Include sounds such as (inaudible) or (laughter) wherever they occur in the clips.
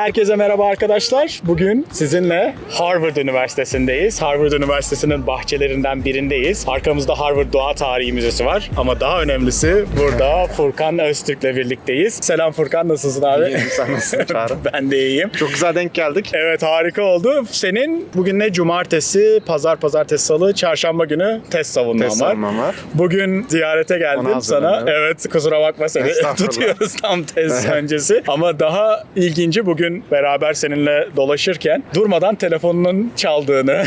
Herkese merhaba arkadaşlar. Bugün sizinle Harvard Üniversitesi'ndeyiz. Harvard Üniversitesi'nin bahçelerinden birindeyiz. Arkamızda Harvard Doğa Tarihi Müzesi var. Ama daha önemlisi burada Furkan Öztürk'le birlikteyiz. Selam Furkan, nasılsın abi? İyiyim, sen nasılsın (laughs) Çağrı? ben de iyiyim. Çok güzel denk geldik. Evet harika oldu. Senin bugün ne cumartesi, pazar, pazartesi, salı, çarşamba günü test savunman Test var. var. Bugün ziyarete geldim sana. hazırlanıyorum. Evet kusura bakma seni (laughs) tutuyoruz tam test (laughs) öncesi. Ama daha ilginci bugün beraber seninle dolaşırken durmadan telefonunun çaldığını,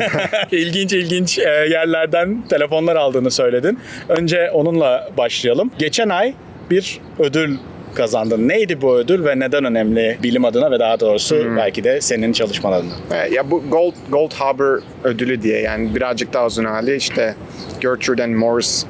(laughs) ilginç ilginç e, yerlerden telefonlar aldığını söyledin. Önce onunla başlayalım. Geçen ay bir ödül kazandın. Neydi bu ödül ve neden önemli bilim adına ve daha doğrusu Hmm. belki de senin çalışman adına? Ee, Ya bu Gold Gold Harbor ödülü diye yani birazcık daha uzun hali işte Gertrude and Morris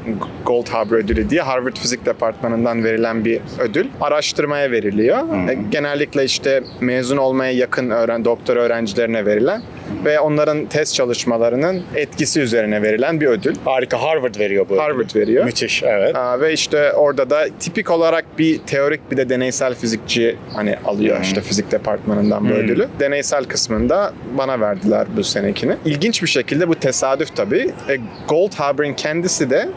Gold Harbor ödülü diye Harvard Fizik Departmanı'ndan verilen bir ödül. Araştırmaya veriliyor. E, Genellikle işte mezun olmaya yakın öğren doktor öğrencilerine verilen ve onların test çalışmalarının etkisi üzerine verilen bir ödül. Harika Harvard veriyor bu ödülü. Harvard veriyor. Müthiş evet. Aa, ve işte orada da tipik olarak bir teorik bir de deneysel fizikçi hani alıyor işte fizik departmanından bu ödülü. Deneysel kısmında bana verdiler bu senekini. İlginç bir şekilde bu tesadüf tabii. E, Goldhaber'in kendisi de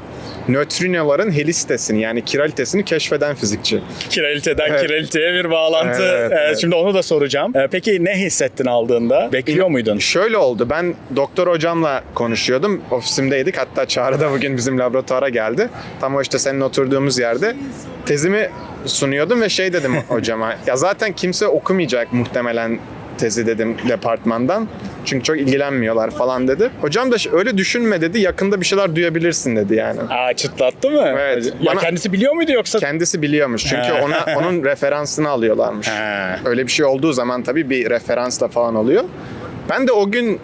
nötrinoların helistesini yani kiralitesini keşfeden fizikçi. Kiraliteden Evet. kiraliteye bir bağlantı. Evet, Ee, evet. Şimdi onu da soracağım. Ee, Peki ne hissettin aldığında? Bekliyor muydun? Şöyle oldu. Ben doktor hocamla konuşuyordum. Ofisimdeydik. Hatta Çağrı da bugün bizim laboratuvara geldi. Tam o işte senin oturduğumuz yerde. Tezimi sunuyordum ve şey dedim (laughs) hocama. Ya zaten kimse okumayacak muhtemelen tezi dedim departmandan. Çünkü çok ilgilenmiyorlar falan dedi. Hocam da öyle düşünme dedi. Yakında bir şeyler duyabilirsin dedi yani. Aa çıtlattı mı? Evet. Ya Bana- kendisi biliyor muydu yoksa? Kendisi biliyormuş. Çünkü ona onun (laughs) referansını alıyorlarmış. Öyle bir şey olduğu zaman tabii bir referansla falan oluyor. Ben de o gün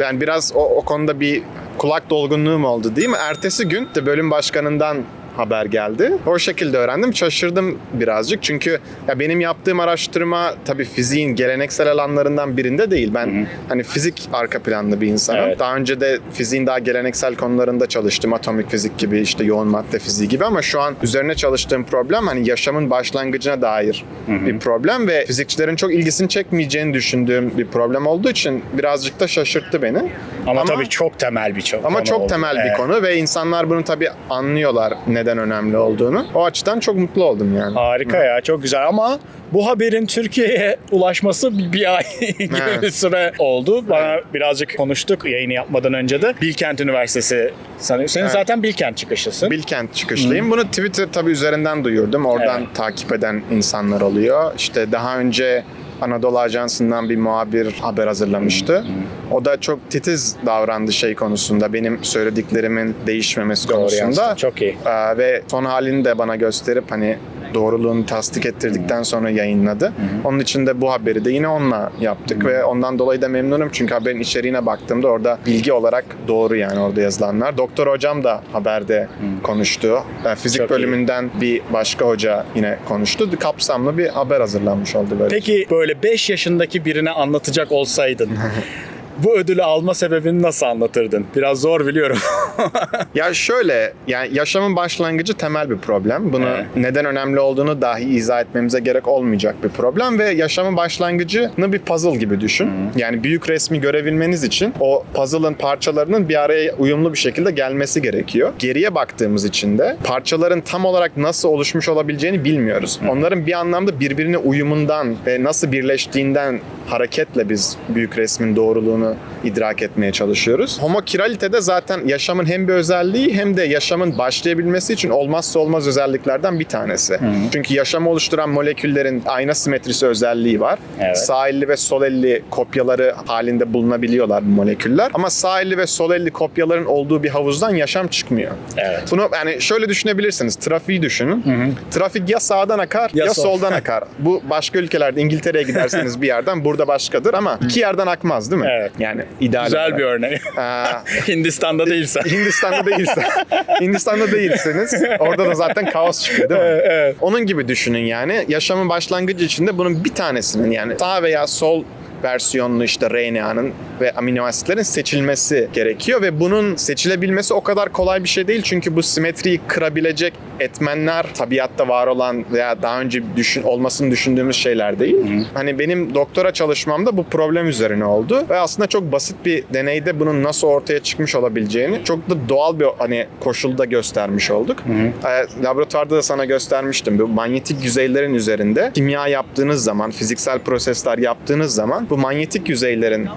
yani biraz o, o konuda bir kulak dolgunluğum oldu değil mi? Ertesi gün de bölüm başkanından haber geldi. O şekilde öğrendim. Şaşırdım birazcık. Çünkü ya benim yaptığım araştırma tabii fiziğin geleneksel alanlarından birinde değil. Ben hani fizik arka planlı bir insanım. Evet. Daha önce de fiziğin daha geleneksel konularında çalıştım. Atomik fizik gibi işte yoğun madde fiziği gibi ama şu an üzerine çalıştığım problem hani yaşamın başlangıcına dair bir problem ve fizikçilerin çok ilgisini çekmeyeceğini düşündüğüm bir problem olduğu için birazcık da şaşırttı beni. Ama, tabii çok temel bir çok Ama konu çok oldu. temel bir Evet. konu ve insanlar bunu tabii anlıyorlar neden önemli olduğunu. O açıdan çok mutlu oldum yani. Harika ya çok güzel ama bu haberin Türkiye'ye (laughs) ulaşması bir, bir ay (laughs) gibi Evet. bir süre oldu. Bana birazcık konuştuk yayını yapmadan önce de. Bilkent Üniversitesi sanıyorum. Senin Evet. zaten Bilkent çıkışlısın. Bilkent çıkışlıyım. Bunu Twitter tabii üzerinden duyurdum. Oradan Evet. takip eden insanlar oluyor. İşte daha önce Anadolu Ajansı'ndan bir muhabir haber hazırlamıştı. O da çok titiz davrandı şey konusunda. Benim söylediklerimin değişmemesi Doğru konusunda. yansıtın. Çok iyi. Ee, ve son halini de bana gösterip hani doğruluğunu tasdik ettirdikten sonra yayınladı. Onun için de bu haberi de yine onunla yaptık ve ondan dolayı da memnunum çünkü haberin içeriğine baktığımda orada bilgi olarak doğru yani orada yazılanlar. Doktor hocam da haberde konuştu. Yani fizik Çok iyi. bölümünden bir başka hoca yine konuştu. Kapsamlı bir haber hazırlanmış oldu böyle. Peki böyle 5 yaşındaki birine anlatacak olsaydın (laughs) bu ödülü alma sebebini nasıl anlatırdın? Biraz zor biliyorum. (laughs) Ya şöyle, yani yaşamın başlangıcı temel bir problem. Bunu Evet. neden önemli olduğunu dahi izah etmemize gerek olmayacak bir problem ve yaşamın başlangıcını bir puzzle gibi düşün. Yani büyük resmi görebilmeniz için o puzzle'ın parçalarının bir araya uyumlu bir şekilde gelmesi gerekiyor. Geriye baktığımız için de parçaların tam olarak nasıl oluşmuş olabileceğini bilmiyoruz. Onların bir anlamda birbirine uyumundan ve nasıl birleştiğinden hareketle biz büyük resmin doğruluğunu idrak etmeye çalışıyoruz. Homo kiralitede zaten yaşamın hem bir özelliği hem de yaşamın başlayabilmesi için olmazsa olmaz özelliklerden bir tanesi. Çünkü yaşamı oluşturan moleküllerin ayna simetrisi özelliği var. Evet. Sağ elli ve sol elli kopyaları halinde bulunabiliyorlar bu moleküller. Ama sağ elli ve sol elli kopyaların olduğu bir havuzdan yaşam çıkmıyor. evet. Bunu yani şöyle düşünebilirsiniz. Trafiği düşünün. Trafik ya sağdan akar Ya ya, sol. soldan (laughs) akar. Bu başka ülkelerde İngiltere'ye giderseniz bir yerden burada başkadır ama iki yerden akmaz değil mi? Evet. Yani ideal Güzel olarak. bir örnek. (laughs) Hindistan'da değilsen. Hindistan'da değilse, (laughs) Hindistan'da değilseniz orada da zaten kaos çıkıyor değil mi? Evet, evet. Onun gibi düşünün yani. Yaşamın başlangıcı içinde bunun bir tanesinin yani sağ veya sol versiyonlu işte RNA'nın ve amino asitlerin seçilmesi gerekiyor ve bunun seçilebilmesi o kadar kolay bir şey değil çünkü bu simetriyi kırabilecek etmenler tabiatta var olan veya daha önce düşün, olmasını düşündüğümüz şeyler değil. Hani benim doktora çalışmamda bu problem üzerine oldu ve aslında çok basit bir deneyde bunun nasıl ortaya çıkmış olabileceğini çok da doğal bir hani koşulda göstermiş olduk. Ee, laboratuvarda da sana göstermiştim. Bu manyetik yüzeylerin üzerinde kimya yaptığınız zaman, fiziksel prosesler yaptığınız zaman bu manyetik yüzeylerin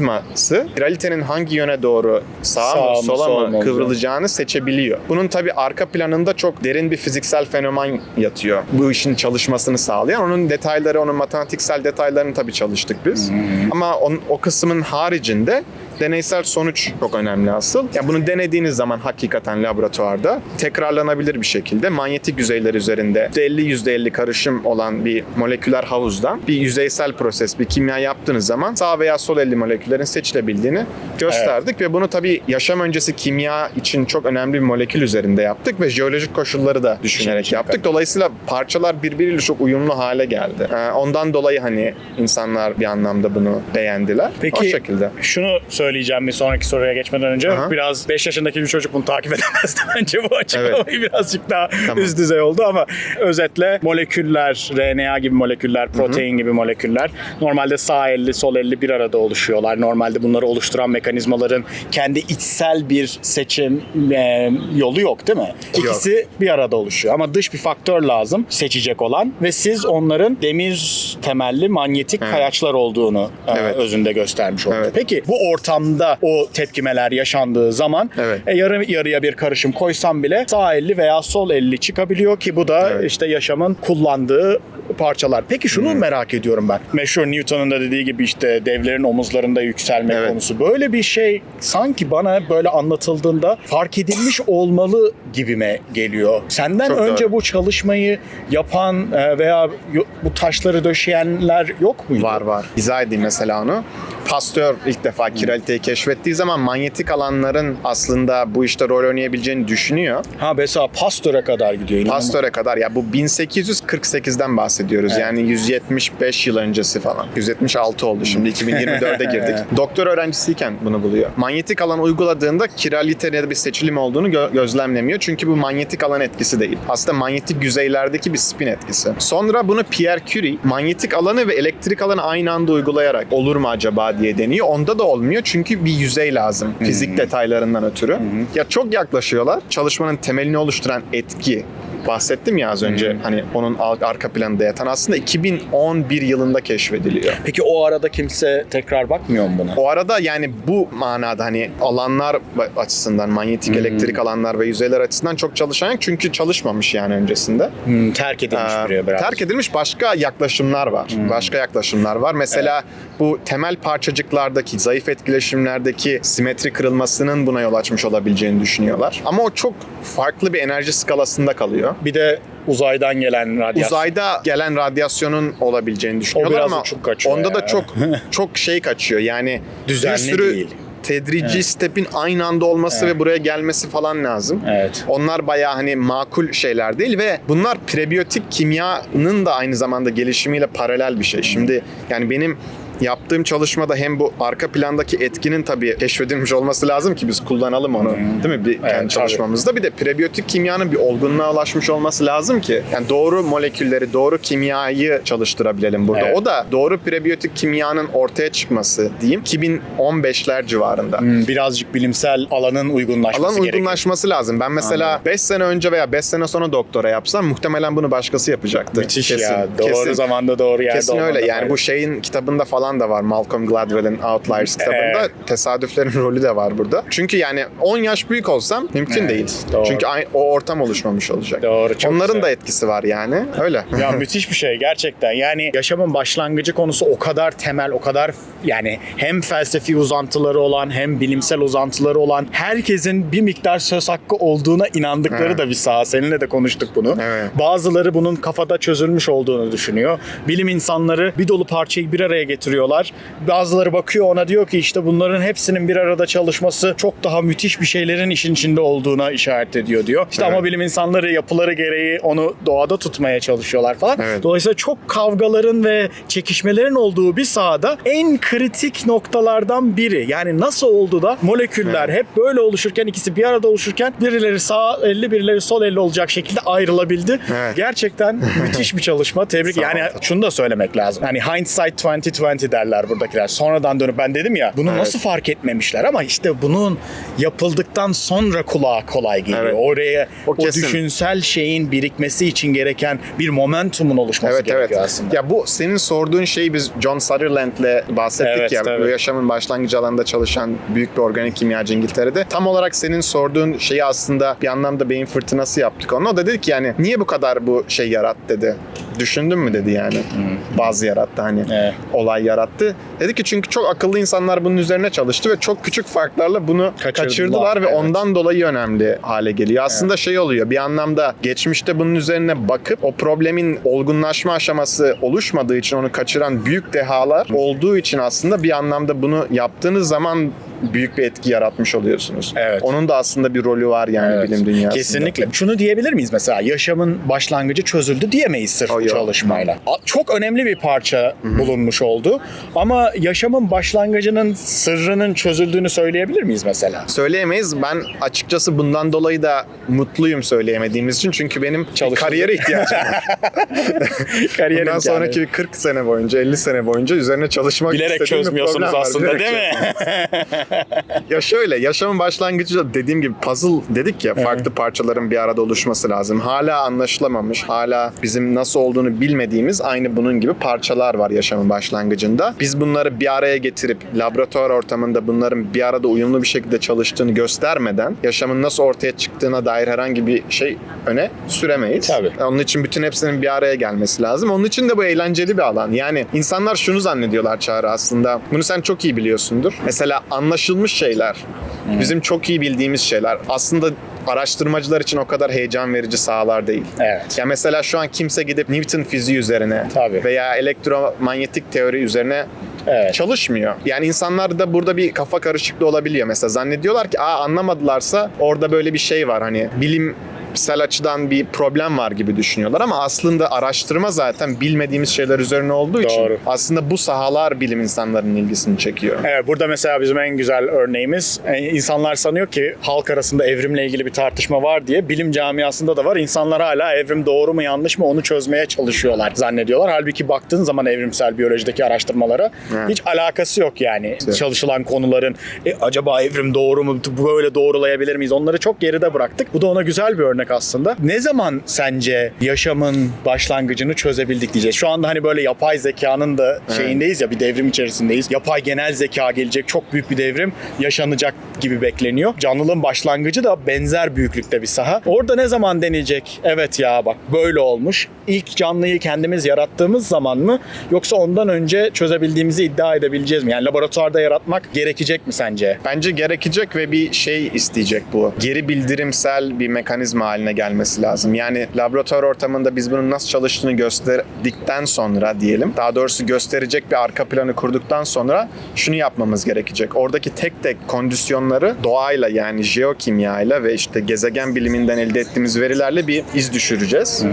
manyetizması kralitenin hangi yöne doğru sağa Sağ mı mı, sola sol mı kıvrılacağını seçebiliyor. Bunun tabi arka planında çok derin bir fiziksel fenomen yatıyor. Bu işin çalışmasını sağlayan. Onun detayları, onun matematiksel detaylarını tabi çalıştık biz. Ama on, o kısmın haricinde deneysel sonuç çok önemli asıl. Yani bunu denediğiniz zaman hakikaten laboratuvarda tekrarlanabilir bir şekilde manyetik yüzeyler üzerinde %50 %50 karışım olan bir moleküler havuzdan bir yüzeysel proses, bir kimya yaptığınız zaman sağ veya sol elli moleküllerin seçilebildiğini gösterdik ve bunu tabii yaşam öncesi kimya için çok önemli bir molekül üzerinde yaptık ve jeolojik koşulları da düşünerek yaptık. Dolayısıyla parçalar birbiriyle çok uyumlu hale geldi. Ee, Ondan dolayı hani insanlar bir anlamda bunu beğendiler. Peki o şekilde. şunu söyleyeceğim bir sonraki soruya geçmeden önce. Aha. Biraz 5 yaşındaki bir çocuk bunu takip (laughs) edemezdi bence bu açıklamayı birazcık daha üst düzey oldu ama özetle moleküller, RNA gibi moleküller, protein gibi moleküller normalde sağ elli sol elli bir arada oluşuyorlar. Normalde bunları oluşturan mekanizmaların kendi içsel bir seçim e, yolu yok değil mi? İkisi bir arada oluşuyor ama dış bir faktör lazım seçecek olan ve siz onların demir temelli manyetik kayaçlar olduğunu e, Evet. özünde göstermiş olduk. Evet. Peki bu ortamda o tepkimeler yaşandığı zaman Evet. e, yarı yarıya bir karışım koysam bile sağ elli veya sol elli çıkabiliyor ki bu da Evet. işte yaşamın kullandığı parçalar. Peki şunu merak ediyorum ben. Meşhur Newton'un da dediği gibi işte devlerin omuzlarında yükselme Evet. konusu. Böyle bir şey sanki bana böyle anlatıldığında fark edilmiş olmalı gibime geliyor. Senden Çok önce doğru. bu çalışmayı yapan e, veya bu taşları döşeyenler yok muydu? Var var. İzah edeyim mesela onu. Pasteur ilk defa kiraliteyi keşfettiği zaman manyetik alanların aslında bu işte rol oynayabileceğini düşünüyor. Ha mesela Pasteur'e kadar gidiyor. inanılmaz. Pasteur'e kadar ya bu 1848'den bahsediyoruz. Evet. Yani 175 yıl öncesi falan. 176 oldu şimdi 2024'e girdik. (laughs) Doktor öğrencisiyken bunu buluyor. Manyetik alan uyguladığında kiralitede bir seçilim olduğunu gö- gözlemlemiyor. Çünkü bu manyetik alan etkisi değil. Aslında manyetik yüzeylerdeki bir spin etkisi. Sonra bunu Pierre Curie manyetik alanı ve elektrik alanı aynı anda uygulayarak olur mu acaba diye deniyor. Onda da olmuyor çünkü bir yüzey lazım. Fizik detaylarından ötürü. Ya çok yaklaşıyorlar. Çalışmanın temelini oluşturan etki bahsettim ya az önce hani onun arka planında yatan aslında 2011 yılında keşfediliyor. Peki o arada kimse tekrar bakmıyor mu buna? O arada yani bu manada hani alanlar açısından manyetik elektrik alanlar ve yüzeyler açısından çok çalışan yok çünkü çalışmamış yani öncesinde. Hmm, terk edilmiş Ee, buraya biraz. terk edilmiş başka yaklaşımlar var. Başka yaklaşımlar var. Mesela bu temel parçacıklardaki zayıf etkileşimlerdeki simetri kırılmasının buna yol açmış olabileceğini düşünüyorlar. Ama o çok farklı bir enerji skalasında kalıyor. Bir de uzaydan gelen radyasyon. Uzayda gelen radyasyonun olabileceğini düşünüyorlar ama onda da ya. çok (laughs) çok şey kaçıyor. Yani Düzenli bir sürü değil. tedrici stepin aynı anda olması ve buraya gelmesi falan lazım. Evet. Onlar bayağı hani makul şeyler değil ve bunlar prebiyotik kimyanın da aynı zamanda gelişimiyle paralel bir şey. Şimdi yani benim yaptığım çalışmada hem bu arka plandaki etkinin tabii keşfedilmiş olması lazım ki biz kullanalım onu. Değil mi? Bir kendi tabii. çalışmamızda bir de prebiyotik kimyanın bir olgunluğa ulaşmış olması lazım ki yani doğru molekülleri, doğru kimyayı çalıştırabilelim burada. Evet. O da doğru prebiyotik kimyanın ortaya çıkması diyeyim 2015'ler civarında. Hmm, birazcık bilimsel alanın uygunlaşması Alan gerekiyor. uygunlaşması lazım. Ben mesela 5 sene önce veya 5 sene sonra doktora yapsam muhtemelen bunu başkası yapacaktı. Müthiş kesin, ya. Doğru kesin. zamanda doğru yerde Kesin öyle. Yani fayda. bu şeyin kitabında falan da var. Malcolm Gladwell'in Outliers kitabında. Evet. Tesadüflerin (laughs) rolü de var burada. Çünkü yani 10 yaş büyük olsam mümkün Evet, değil. doğru. Çünkü o ortam oluşmamış olacak. Doğru, çok Onların güzel. da etkisi var yani. Öyle. Ya (laughs) müthiş bir şey gerçekten. Yani yaşamın başlangıcı konusu o kadar temel, o kadar yani hem felsefi uzantıları olan hem bilimsel uzantıları olan herkesin bir miktar söz hakkı olduğuna inandıkları Evet. da bir saha. Seninle de konuştuk bunu. Evet. Bazıları bunun kafada çözülmüş olduğunu düşünüyor. Bilim insanları bir dolu parçayı bir araya getiriyor götürüyorlar. Bazıları bakıyor ona diyor ki işte bunların hepsinin bir arada çalışması çok daha müthiş bir şeylerin işin içinde olduğuna işaret ediyor diyor. İşte Evet. ama bilim insanları yapıları gereği onu doğada tutmaya çalışıyorlar falan. Evet. Dolayısıyla çok kavgaların ve çekişmelerin olduğu bir sahada en kritik noktalardan biri. Yani nasıl oldu da moleküller hep böyle oluşurken ikisi bir arada oluşurken birileri sağ elli birileri sol elli olacak şekilde ayrılabildi. Evet. Gerçekten (laughs) müthiş bir çalışma. Tebrik. Yani şunu da söylemek lazım. Hani hindsight 2020 derler buradakiler. Sonradan dönüp ben dedim ya bunu Evet. nasıl fark etmemişler ama işte bunun yapıldıktan sonra kulağa kolay geliyor. Evet. Oraya O o, kesin. düşünsel şeyin birikmesi için gereken bir momentumun oluşması Evet gerekiyor evet. aslında. Ya bu senin sorduğun şeyi biz John Sutherland'le bahsettik Evet, ya. tabii. Bu yaşamın başlangıcı alanında çalışan büyük bir organik kimyacı İngiltere'de. Tam olarak senin sorduğun şeyi aslında bir anlamda beyin fırtınası yaptık ona. O da dedi ki yani niye bu kadar bu şey yarattı dedi. Düşündün mü dedi yani. Bazı yarattı hani. Evet. Olay yarattı. Dedi ki çünkü çok akıllı insanlar bunun üzerine çalıştı ve çok küçük farklarla bunu Kaçırdılar, kaçırdılar ve evet. ondan dolayı önemli hale geliyor. Aslında şey oluyor bir anlamda geçmişte bunun üzerine bakıp o problemin olgunlaşma aşaması oluşmadığı için onu kaçıran büyük dehalar olduğu için aslında bir anlamda bunu yaptığınız zaman büyük bir etki yaratmış oluyorsunuz. Evet. Onun da aslında bir rolü var yani Evet. bilim dünyasında. Kesinlikle. Şunu diyebilir miyiz mesela? Yaşamın başlangıcı çözüldü diyemeyiz sırf O bu çalışmayla. Çok önemli bir parça bulunmuş oldu. Ama yaşamın başlangıcının sırrının çözüldüğünü söyleyebilir miyiz mesela? Söyleyemeyiz. Ben açıkçası bundan dolayı da mutluyum söyleyemediğimiz için. Çünkü benim Çalışıldı. kariyere ihtiyacım var. (laughs) Kariyerim Bundan sonraki bir 40 sene boyunca, 50 sene boyunca üzerine çalışmak bilerek çözmüyorsunuz var. aslında Bilerek değil mi? (laughs) (laughs) Ya şöyle, yaşamın başlangıcı dediğim gibi puzzle dedik ya, farklı parçaların bir arada oluşması lazım. Hala anlaşılamamış, hala bizim nasıl olduğunu bilmediğimiz aynı bunun gibi parçalar var yaşamın başlangıcında. Biz bunları bir araya getirip laboratuvar ortamında bunların bir arada uyumlu bir şekilde çalıştığını göstermeden yaşamın nasıl ortaya çıktığına dair herhangi bir şey öne süremeyiz. Tabii. Onun için bütün hepsinin bir araya gelmesi lazım. Onun için de bu eğlenceli bir alan. Yani insanlar şunu zannediyorlar Çağrı aslında. Bunu sen çok iyi biliyorsundur. Mesela anlaşılmış şeyler, bizim çok iyi bildiğimiz şeyler aslında araştırmacılar için o kadar heyecan verici sahalar değil. Evet. Ya mesela şu an kimse gidip Newton fiziği üzerine Tabii. veya elektromanyetik teori üzerine Evet. çalışmıyor. Yani insanlar da burada bir kafa karışıklığı olabiliyor. Mesela zannediyorlar ki aa anlamadılarsa orada böyle bir şey var hani bilim açıdan bir problem var gibi düşünüyorlar ama aslında araştırma zaten bilmediğimiz şeyler üzerine olduğu için Doğru. aslında bu sahalar bilim insanlarının ilgisini çekiyor. Evet, burada mesela bizim en güzel örneğimiz e, insanlar sanıyor ki halk arasında evrimle ilgili bir tartışma var diye bilim camiasında da var. İnsanlar hala evrim doğru mu yanlış mı onu çözmeye çalışıyorlar zannediyorlar. Halbuki baktığın zaman evrimsel biyolojideki araştırmalara Evet. hiç alakası yok yani Evet. çalışılan konuların. E, acaba evrim doğru mu? Böyle doğrulayabilir miyiz? Onları çok geride bıraktık. Bu da ona güzel bir örnek aslında. Ne zaman sence yaşamın başlangıcını çözebildik diyeceğiz. Şu anda hani böyle yapay zekanın da şeyindeyiz ya bir devrim içerisindeyiz. Yapay genel zeka gelecek. Çok büyük bir devrim yaşanacak gibi bekleniyor. Canlılığın başlangıcı da benzer büyüklükte bir saha. Orada ne zaman denilecek? Evet ya bak böyle olmuş. İlk canlıyı kendimiz yarattığımız zaman mı? Yoksa ondan önce çözebildiğimizi iddia edebileceğiz mi? Yani laboratuvarda yaratmak gerekecek mi sence? Bence gerekecek ve bir şey isteyecek bu. Geri bildirimsel bir mekanizma haline gelmesi lazım. Yani laboratuvar ortamında biz bunun nasıl çalıştığını gösterdikten sonra diyelim. Daha doğrusu gösterecek bir arka planı kurduktan sonra şunu yapmamız gerekecek. Oradaki tek tek kondisyonları doğayla yani jeokimyayla ve işte gezegen biliminden elde ettiğimiz verilerle bir iz düşüreceğiz.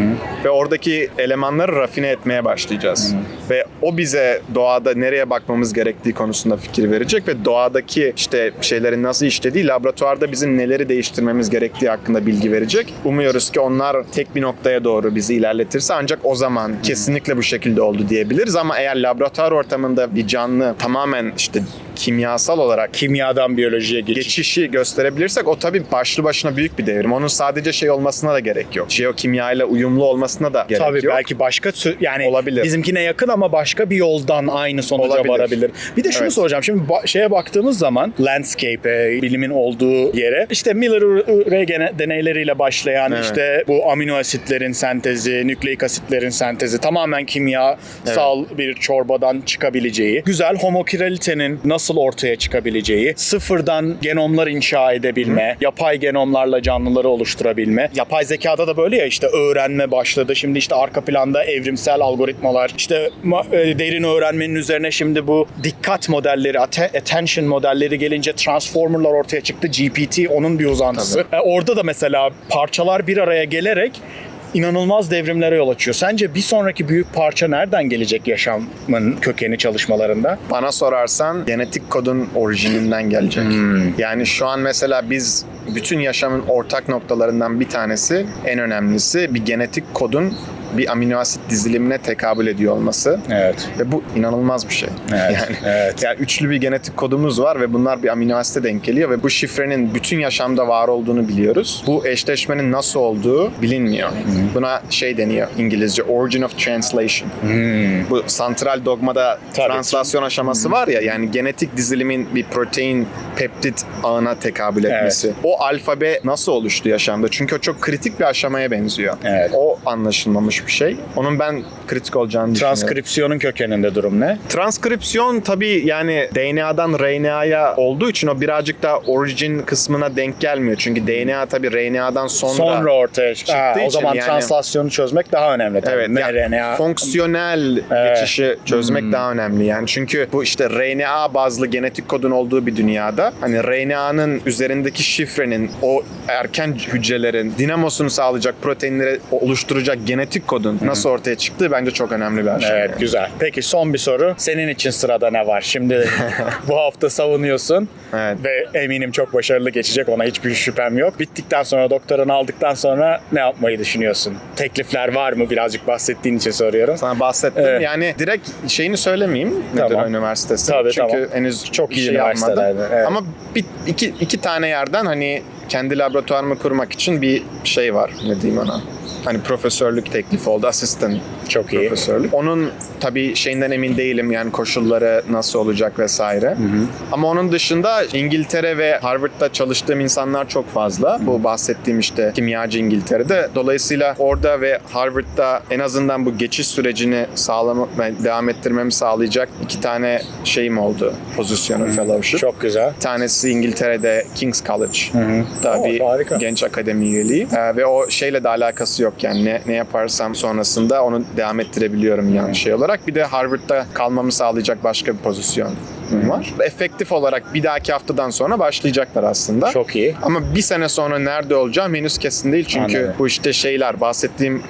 Ve oradaki elemanları rafine etmeye başlayacağız. Ve o bize doğada nereye bakmamız gerektiği konusunda fikir verecek ve doğadaki işte şeylerin nasıl işlediği, laboratuvarda bizim neleri değiştirmemiz gerektiği hakkında bilgi verecek. Umuyoruz ki onlar tek bir noktaya doğru bizi ilerletirse ancak o zaman kesinlikle bu şekilde oldu diyebiliriz ama eğer laboratuvar ortamında bir canlı tamamen işte kimyasal olarak Kimyadan biyolojiye geçiş. geçişi gösterebilirsek o tabii başlı başına büyük bir devrim. Onun sadece şey olmasına da gerek yok. Jeokimya ile uyumlu olmasına da gerek Tabii yok. belki başka yani Olabilir. bizimkine yakın ama başka bir yoldan aynı sonuca Olabilir. varabilir. Bir de şunu Evet. soracağım. Şimdi ba- şeye baktığımız zaman landscape'e, bilimin olduğu yere işte Miller-Urey gene- deneyleriyle başlayan Evet. işte bu amino asitlerin sentezi, nükleik asitlerin sentezi tamamen kimyasal bir çorbadan çıkabileceği, güzel homokiralitenin nasıl ortaya çıkabileceği, sıfırdan genomlar inşa edebilme, yapay genomlarla canlıları oluşturabilme. Yapay zekada da böyle ya işte öğrenme başladı. Şimdi işte arka planda evrimsel algoritmalar, işte e, derin öğrenmenin üzerine şimdi bu dikkat modelleri, atte- attention modelleri gelince transformerlar ortaya çıktı. GPT onun bir uzantısı. E, orada da mesela parçalar bir araya gelerek inanılmaz devrimlere yol açıyor. Sence bir sonraki büyük parça nereden gelecek yaşamın kökeni çalışmalarında? Bana sorarsan genetik kodun orijininden gelecek. Hmm. Yani şu an mesela biz bütün yaşamın ortak noktalarından bir tanesi, en önemlisi bir genetik kodun bir amino asit dizilimine tekabül ediyor olması. Evet. Ve bu inanılmaz bir şey. Evet, (laughs) Yani, evet. yani üçlü bir genetik kodumuz var ve bunlar bir amino asite denk geliyor ve bu şifrenin bütün yaşamda var olduğunu biliyoruz. Bu eşleşmenin nasıl olduğu bilinmiyor. Buna şey deniyor İngilizce origin of translation. Bu santral dogmada Tabii. translasyon aşaması var ya yani genetik dizilimin bir protein peptit ağına tekabül etmesi. O alfabe nasıl oluştu yaşamda? Çünkü o çok kritik bir aşamaya benziyor. Evet. O anlaşılmamış bir şey. Onun ben kritik olacağını düşünüyorum. Transkripsiyonun kökeninde durum ne? Transkripsiyon tabii yani DNA'dan RNA'ya olduğu için o birazcık daha origin kısmına denk gelmiyor. Çünkü DNA tabii RNA'dan sonra, Sonra, ortaya çıktı. Ha, için o zaman yani- translasyonu çözmek daha önemli tabii. Evet, ya, mRNA. fonksiyonel Evet. geçişi çözmek daha önemli yani. Çünkü bu işte RNA bazlı genetik kodun olduğu bir dünyada hani RNA'nın üzerindeki şifrenin o erken hücrelerin dinamosunu sağlayacak proteinleri oluşturacak genetik kodun nasıl ortaya çıktığı bence çok önemli bir aşama. Evet yani. güzel. Peki son bir soru. Senin için sırada ne var? Şimdi (laughs) bu hafta savunuyorsun Evet. ve eminim çok başarılı geçecek ona hiçbir şüphem yok. Bittikten sonra doktoranı aldıktan sonra ne yapmayı düşünüyorsun? Teklifler var mı? Birazcık bahsettiğin için soruyorum. Sana bahsettim. Evet. Yani direkt şeyini söylemeyeyim. Tamam. Müdür Üniversitesi. Tabii, Çünkü tamam. henüz Çok iyi şey üniversitelerde, evet. Ama bir, iki, iki tane yerden hani kendi laboratuvarımı kurmak için bir şey var. Ne diyeyim ona? Hani profesörlük teklifi oldu. Asistan Çok iyi. profesörlük. Onun tabii şeyinden emin değilim yani koşulları nasıl olacak vesaire. Ama onun dışında İngiltere ve Harvard'da çalıştığım insanlar çok fazla. Bu bahsettiğim işte kimyacı İngiltere'de. Dolayısıyla orada ve Harvard'da en azından bu geçiş sürecini sağlama ve devam ettirmemi sağlayacak iki tane şeyim oldu. Pozisyonu, fellowship. Çok güzel. Tanesi İngiltere'de King's College. Da Oo, bir harika. genç akademi üyeliği. Ee, ve o şeyle de alakası yok yani ne, ne yaparsam sonrasında onu devam ettirebiliyorum yan şey olarak. Bir de Harvard'da kalmamı sağlayacak başka bir pozisyon var. Efektif olarak bir dahaki haftadan sonra başlayacaklar aslında. Çok iyi. Ama bir sene sonra nerede olacağım henüz kesin değil. Çünkü Anladım. bu işte şeyler bahsettiğim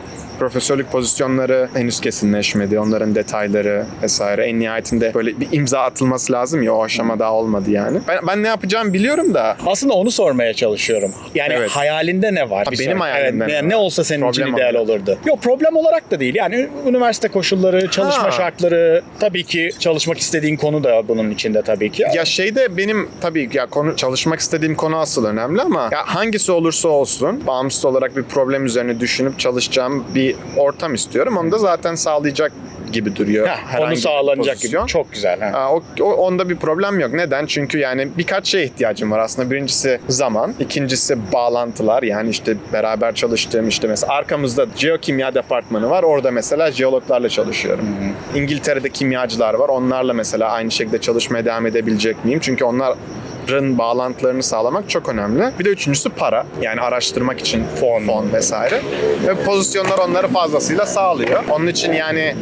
profesörlük pozisyonları henüz kesinleşmedi. Onların detayları vesaire. En nihayetinde böyle bir imza atılması lazım ya o aşama daha olmadı yani. Ben, ben ne yapacağım biliyorum da Aslında onu sormaya çalışıyorum. Yani Evet. hayalinde ne var? Ha, benim sonraki- hayalimde evet, ne ne olsa senin için Problem ideal olarak. olurdu. Yok problem olarak da değil. Yani üniversite koşulları, çalışma Ha. şartları, tabii ki çalışmak istediğin konu da bunun içinde tabii ki. Ya şeyde benim tabii ya konu çalışmak istediğim konu asıl önemli ama ya hangisi olursa olsun bağımsız olarak bir problem üzerine düşünüp çalışacağım bir ortam istiyorum. Onu da zaten sağlayacak gibi duruyor. Heh, onu sağlanacak gibi. Çok güzel. ha. Aa, o, o- onda bir problem yok. Neden? Çünkü yani birkaç şeye ihtiyacım var aslında. Birincisi zaman, ikincisi bağlantılar. Yani işte beraber çalıştığım işte mesela arkamızda jeokimya departmanı var. Orada mesela jeologlarla çalışıyorum. İngiltere'de kimyacılar var. Onlarla mesela aynı şekilde çalışmaya devam edebilecek miyim? Çünkü onlar bağlantılarını sağlamak çok önemli. Bir de üçüncüsü para. Yani araştırmak için fon, fon vesaire. Ve pozisyonlar onları fazlasıyla sağlıyor. Onun için yani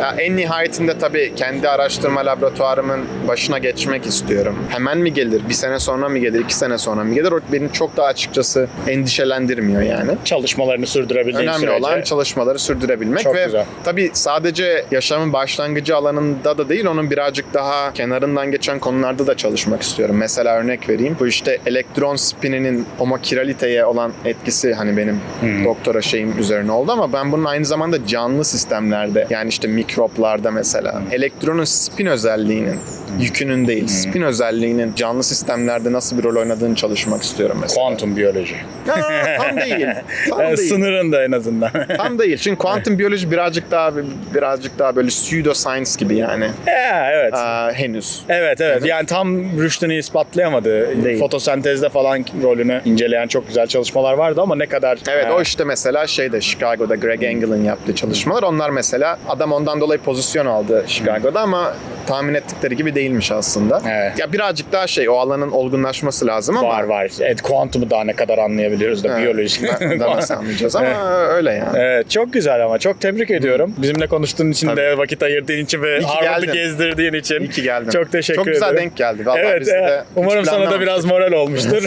ya en nihayetinde tabii kendi araştırma laboratuvarımın başına geçmek istiyorum. Hemen mi gelir? Bir sene sonra mı gelir? iki sene sonra mı gelir? O beni çok daha açıkçası endişelendirmiyor yani. Çalışmalarını sürdürebildiğin Önemli sürece. olan çalışmaları sürdürebilmek Çok ve güzel. tabii sadece yaşamın başlangıcı alanında da değil onun birazcık daha kenarından geçen konularda da çalışmak istiyorum. Mesela örnek vereyim. Bu işte elektron spininin homokiraliteye olan etkisi hani benim doktora şeyim üzerine oldu ama ben bunun aynı zamanda canlı sistemlerde yani işte mikroplarda mesela elektronun spin özelliğinin yükünün değil, spin özelliğinin canlı sistemlerde nasıl bir rol oynadığını çalışmak istiyorum mesela. Kuantum biyoloji. Ha, tam değil. Tam (laughs) Yani değil. sınırında en azından. (laughs) Tam değil. Çünkü kuantum biyoloji birazcık daha birazcık daha böyle pseudoscience gibi yani. ya, evet. Aa, henüz. Evet evet yani tam rüştünü ispatlayamadı. Değil. Fotosentezde falan rolünü inceleyen çok güzel çalışmalar vardı ama ne kadar... Evet Ha, o işte mesela şeyde Chicago'da Greg Engel'in yaptığı çalışmalar. Onlar mesela adam ondan dolayı pozisyon aldı Chicago'da ama tahmin ettikleri gibi değilmiş aslında. Evet. Ya birazcık daha şey o alanın olgunlaşması lazım ama Var var. Evet kuantumu daha ne kadar anlayabiliyoruz da Evet, biyoloji. ben- da nasıl anlayacağız ama öyle yani. Evet çok güzel ama çok tebrik ediyorum. Bizimle konuştuğun için de vakit ayırdığın için ve Harvard'ı gezdirdiğin için. İyi ki geldin. Çok teşekkür Çok güzel ederim. denk geldi. Vallahi evet, biz de evet. hiç umarım sana da biraz moral olmuştur.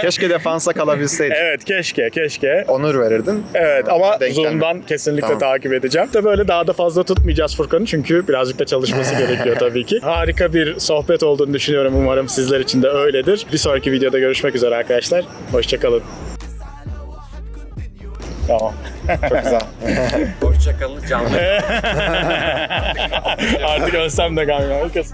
Keşke defansa kalabilseydik. evet keşke keşke. Onur verirdin. Evet ama Denk Zoom'dan kesinlikle Tamam. takip edeceğim. De böyle daha da fazla tutmayacağız Furkan'ı çünkü birazcık da çalışması (laughs) gerekiyor tabii ki. Harika bir sohbet olduğunu düşünüyorum. Umarım sizler için de öyledir. Bir sonraki videoda görüşmek üzere arkadaşlar. Hoşçakalın. Tamam. Çok güzel. Hoşçakalın canlı. (laughs) Artık ölsem de galiba. Herkes-